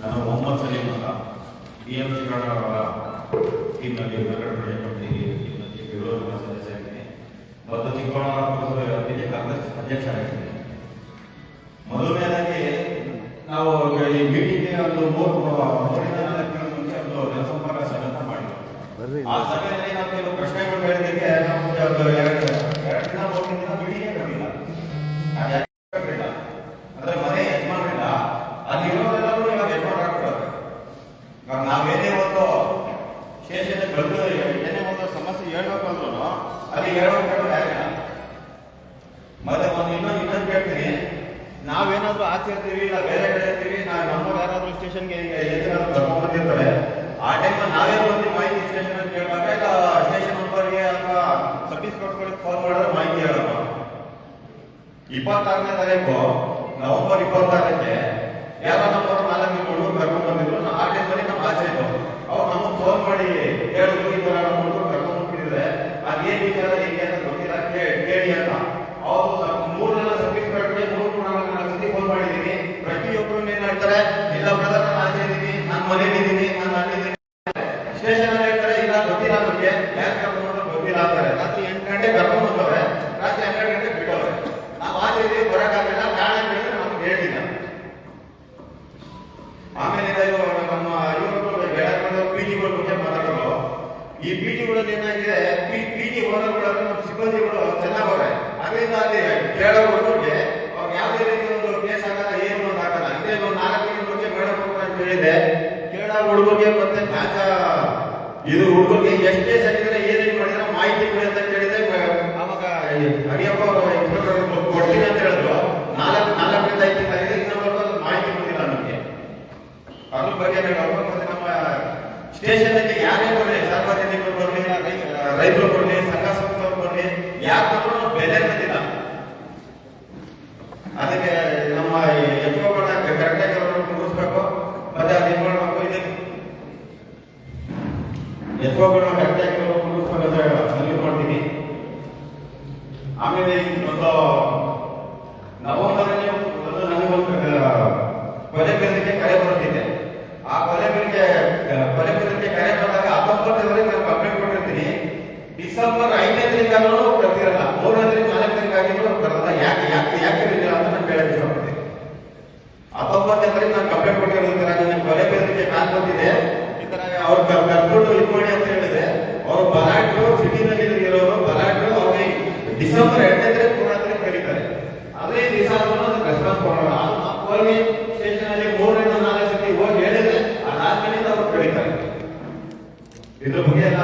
ನಾನು ಮೊಹಮ್ಮದ್ ಮಗ B M ಅವರ ಟೀಮ್ನಲ್ಲಿ ಕರ್ನಾಟಕ ಟೀಮ್ನಲ್ಲಿ ಮತ್ತು ಚಿಕ್ಕಬಳ್ಳಾಪುರ ಕಾಂಗ್ರೆಸ್ ಮೊದಲನೇದಾಗಿ ನಾವು ಈ ಮೀಟಿಂಗ್ಗೆ ಒಂದು ಮೂರು ಮುಂಚೆ ಒಂದು ಜನಸಂಪರ್ಕ ಸಭೆ ಅಂತ ಮಾಡಿದ್ವಿ ಆ ಸಭೆಯಲ್ಲಿ ನಾವು ಕೆಲವು ಪ್ರಶ್ನೆಗಳು ಕೇಳಿದ್ದಕ್ಕೆ ನಾವು ಒಂದು ಎರಡು ಎರಡು ದಿನ ಮೂರು ದಿನ ಮೀಟಿಂಗೇ ಕರೆದಿಲ್ಲ ಅದು ಯಾಕೆ ಕರೆದಿಲ್ಲ? ಅಂದ್ರೆ ಮನೆ ಯಜಮಾನರಿಲ್ಲ ಅಲ್ಲಿ ಇರೋರೆಲ್ಲರೂ ಇವಾಗ ಯಜಮಾನ ಆಗ್ಬಿಡೋದು ಇವಾಗ ನಾವೇನೇ ಒಂದು ಸ್ಟೇಷನ್ ಬಂದು ಏನೇ ಒಂದು ಸಮಸ್ಯೆ ಅಲ್ಲಿ ಮತ್ತೆ ಒಂದು ಇನ್ನೊಂದು ಇನ್ನೊಂದು ನಾವೇನಾದ್ರೂ ಆಚೆ ಇರ್ತೀವಿ, ಇಲ್ಲ ಬೇರೆ ಕಡೆ ಇರ್ತೀವಿ, ನಾವು ನಮ್ಮವ್ರು ಯಾರಾದ್ರೂ ಸ್ಟೇಷನ್ಗೆ ಬಂದಿರ್ತಾರೆ ಆ ಟೈಮ್ ನಾವೇ ಒಂದು ಮಾಹಿತಿ ಸ್ಟೇಷನ್ ಅಂತ ಕೇಳುವಾಗ ಇಲ್ಲ ಸ್ಟೇಷನ್ ನಂಬರ್ಗೆ ಅಥವಾ ಫೋನ್ ಮಾಡಿದ್ರೆ ಮಾಹಿತಿ ಹೇಳೋಣ ಇಪ್ಪತ್ತಾರನೇ ತಾರೀಕು, ನವೆಂಬರ್ ಇಪ್ಪತ್ತಾರಕ್ಕೆ ಗೊತ್ತಿಲ್ಲ ರಾತ್ರಿ ಎಂಟು ಗಂಟೆ ಕರ್ಕೊಂಡು ಬಂದವ್ರೆ ರಾತ್ರಿ ಹನ್ನೆರಡು ಗಂಟೆ ಬಿಟ್ಟವ್ರೆ. ನಾವು ಆಚೆ ಇದೆ ಬರೋಕ್ಕಾಗಲ್ಲ ಕಾರಣ ಕೇಳಿದ್ರೆ ನಮ್ಗೆ ಹೇಳಿಲ್ಲ. ಆಮೇಲೆ ನಮ್ಮ ಇವರು ಬೆಳಗಾವಿ ಪಿ ಜಿಗಳ ಬಗ್ಗೆ ಮಾತಾಡೋದು ಈ ಪಿ ಜಿಗಳಲ್ಲಿ ಏನಾಗಿದೆ ಪಿ ಪಿ ಜಿ ಓನರ್ಗಳು ನಮ್ಮ ಸಿಬ್ಬಂದಿಗಳು ಚೆನ್ನಾಗವ್ರೆ. ಅದರಿಂದ ಅಲ್ಲಿ ಕೇಳೋ ಹುಡುಗರಿಗೆ ಅವ್ರು ಯಾವುದೇ ರೀತಿ ಒಂದು ಕೇಸ್ ಆಗಲ್ಲ, ಏನು ಒಂದು ಆಗಲ್ಲ. ಇದೇ ಒಂದು ನಾಲ್ಕು ತಿಂಗಳ ಮುಂಚೆ ಮೇಡಮ್ ಅಂತ ಹೇಳಿದೆ ಕೇಳ ಹುಡುಗರಿಗೆ ಮತ್ತೆ ಮ್ಯಾಚ ಇದು ಹುಡುಗರಿಗೆ ಎಷ್ಟೇ ಏನೇನು ಮಾಡಿದ್ರೆ ಮಾಹಿತಿ ಅಂತ ಕೇಳಿದೆ ಅವಾಗ ಅಡಿಯಪ್ಪ ಅವರು ಕೊಡ್ತೀನಿ ಅಂತ ಹೇಳಿದ್ರು. ನಾಲ್ಕು ನಾಲ್ಕರಿಂದ ಐದು ತಿಂಗಳು ಆಗಿದೆ ಇನ್ನೊಬ್ಬರು ಮಾಹಿತಿ ಕೊಟ್ಟಿಲ್ಲ ನಮಗೆ. ಅದ್ರ ಬಗ್ಗೆ ನಮ್ಮ ಸ್ಟೇಷನ್ ಅಲ್ಲಿ ಯಾರೇ ಬರಲಿ, ಸಾರ್ವಜನಿಕರು ಬರಲಿ ರೈತರು ಬರಲಿ, ಸಂಘ ಸಂಸ್ಥೆಗಳು ಬರಲಿ ಯಾರು ಬೆಲೆ ಬಂದಿಲ್ಲ ಅದಕ್ಕೆ ನಮ್ಮ ಎತ್ಕೋಗಳನ್ನ ಕರೆಕ್ಟಾಗಿ ಮುಗಿಸ್ಬೇಕು ಮತ್ತೆ ಮಾಡ್ಬೇಕು ಇದೆ ಎತ್ಕೋಗಳನ್ನ ಕರೆಕ್ಟಾಗಿ ಮುಗಿಸ್ಬೇಕು ಅಂತ ಮನವಿ ಮಾಡ್ತೀನಿ ಆಮೇಲೆ ಒಂದು ನವೆಂಬರಲ್ಲಿ ಒಂದು ನನಗೊಂದು ಕೊಲೆ ಬೆದರಿಕೆ ಕರೆ ಬರುತ್ತಿದೆ ಆ ಕೊಲೆ ಬೆದರಿಕೆ ಕೊಲೆ ಬೆದರಿಕೆ ಕರೆ ಬಂದಾಗ ಹತ್ತೊಂಬತ್ತರವರೆಗೆ ನಾನು ಕಂಪ್ಲೇಂಟ್ ಕೊಟ್ಟಿರ್ತೀನಿ. ಡಿಸೆಂಬರ್ ಐದನೇ ತಾರೀಕಾನು ಬರ್ತಿರಲ್ಲ ಮೂರನೇ ತಾರೀಕು ನಾಲ್ಕನೇ ತಾರೀಕಾಗಿದ್ರು ಬರಲ್ಲ ಯಾಕೆ ಯಾಕೆ ಯಾಕೆ ಅಂತ ನಾನು ಕೇಳಕ್ಕೆ ಇಷ್ಟಪಡ್ತೀನಿ. ಹತ್ತೊಂಬತ್ತನೇ ತಾರೀಕು ನಾನು ಕಂಪ್ಲೇಂಟ್ ಕೊಟ್ಟಿರೋದು ನನ್ನ ಕೊಲೆ ಬೆದರಿಕೆ ಕಾಲ್ ಬಂದಿದೆ ಈ ತರ ಅವ್ರು ಕರ್- ಕರ್ಕೊಂಡು ಇದು ಮಾಡಿ ಅಂತ ಹೇಳಿದೆ ಅವರು ಬಲಾಟ್ರು ಸಿಟಿನಲ್ಲಿ ಇರೋರು ಬಲಾಟ್ರು ಅವ್ರಿಗೆ ಡಿಸೆಂಬರ್ ಎರಡನೇ ತಾರೀಕು ಮೂರನೇ ತಾರೀಕು ಕರೀತಾರೆ ರೆಸ್ಪಾನ್ಸ್ ಕೊಡೋಣ ಅದು ನಾವು ಹೋಗಿ ಸ್ಟೇಷನ್ ಅಲ್ಲಿ ಮೂರರಿಂದ ನಾಲ್ಕು ಸತಿ ಹೋಗಿ ಹೇಳಿದ್ರೆ ಅದಾದ್ಮೇಲೆ ಅವ್ರು ಕರೀತಾರೆ ಇದ್ರ ಬಗ್ಗೆ ಎಲ್ಲ